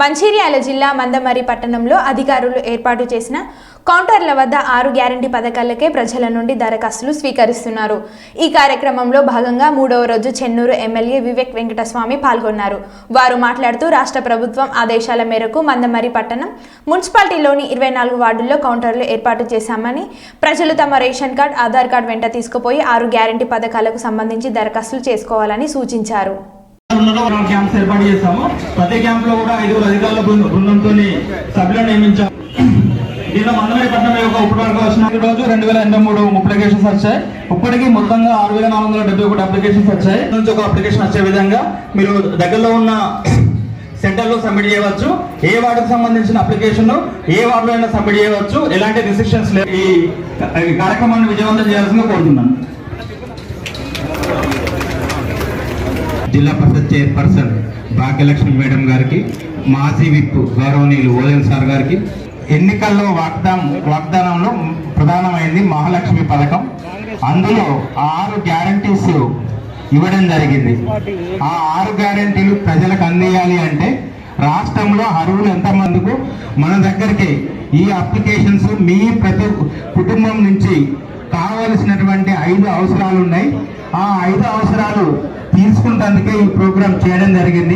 మంచిర్యాల జిల్లా మందమరి పట్టణంలో అధికారులు ఏర్పాటు చేసిన కౌంటర్ల వద్ద ఆరు గ్యారంటీ పథకాలకే ప్రజల నుండి దరఖాస్తులు స్వీకరిస్తున్నారు. ఈ కార్యక్రమంలో భాగంగా మూడవ రోజు చెన్నూరు ఎమ్మెల్యే వివేక్ వెంకటస్వామి పాల్గొన్నారు. వారు మాట్లాడుతూ రాష్ట్ర ప్రభుత్వం ఆదేశాల మేరకు మందమరి పట్టణం మున్సిపాలిటీలోని ఇరవై నాలుగు వార్డుల్లో కౌంటర్లు ఏర్పాటు చేశామని ప్రజలు తమ రేషన్ కార్డ్ ఆధార్ కార్డ్ వెంట తీసుకుపోయి ఆరు గ్యారంటీ పథకాలకు సంబంధించి దరఖాస్తులు చేసుకోవాలని సూచించారు. క్యాంప్స్ ఏర్పాటు చేస్తాము ప్రతి క్యాంప్లో కూడా ఐదుగురు అధికారుల బృందంతో సభ్యులను నియమించాము. దీనిలో మందమరిపట్నం యొక్క ఉపవర్గ వచ్చిన రోజు రెండు వేల ఎనభై మూడు అప్లికేషన్స్ వచ్చాయి. ఇప్పటికీ మొత్తంగా ఆరు వేల నాలుగు వందల డెబ్బై ఒకటి అప్లికేషన్స్ వచ్చాయి. నుంచి ఒక అప్లికేషన్ వచ్చే విధంగా మీరు దగ్గరలో ఉన్న సెంటర్లో సబ్మిట్ చేయవచ్చు. ఏ వార్డుకు సంబంధించిన అప్లికేషన్ ఏ వార్డులో అయినా సబ్మిట్ చేయవచ్చు. ఎలాంటి రిస్ట్రిక్షన్స్ లేవు. ఈ ఈ కార్యక్రమాన్ని విజయవంతం చేయాల్సిందిగా కోరుతున్నాను. జిల్లా పరిషత్ చైర్పర్సన్ భాగ్యలక్ష్మి మేడం గారికి మాజీ విప్ గౌరవనీయులు ఓదెన్ సార్ గారికి. ఎన్నికల్లో వాగ్దానం వాగ్దానంలో ప్రధానమైంది మహాలక్ష్మి పథకం. అందులో ఆరు గ్యారంటీస్ ఇవ్వడం జరిగింది. ఆ ఆరు గ్యారంటీలు ప్రజలకు అందేయాలి అంటే రాష్ట్రంలో అరువులు ఎంతమందికు మన దగ్గరికి ఈ అప్లికేషన్స్ మీ ప్రతి కుటుంబం నుంచి కావలసినటువంటి ఐదు అవసరాలు ఉన్నాయి. ఆ ఐదు అవసరాలు అందుకే ఈ ప్రోగ్రాం చేయడం జరిగింది.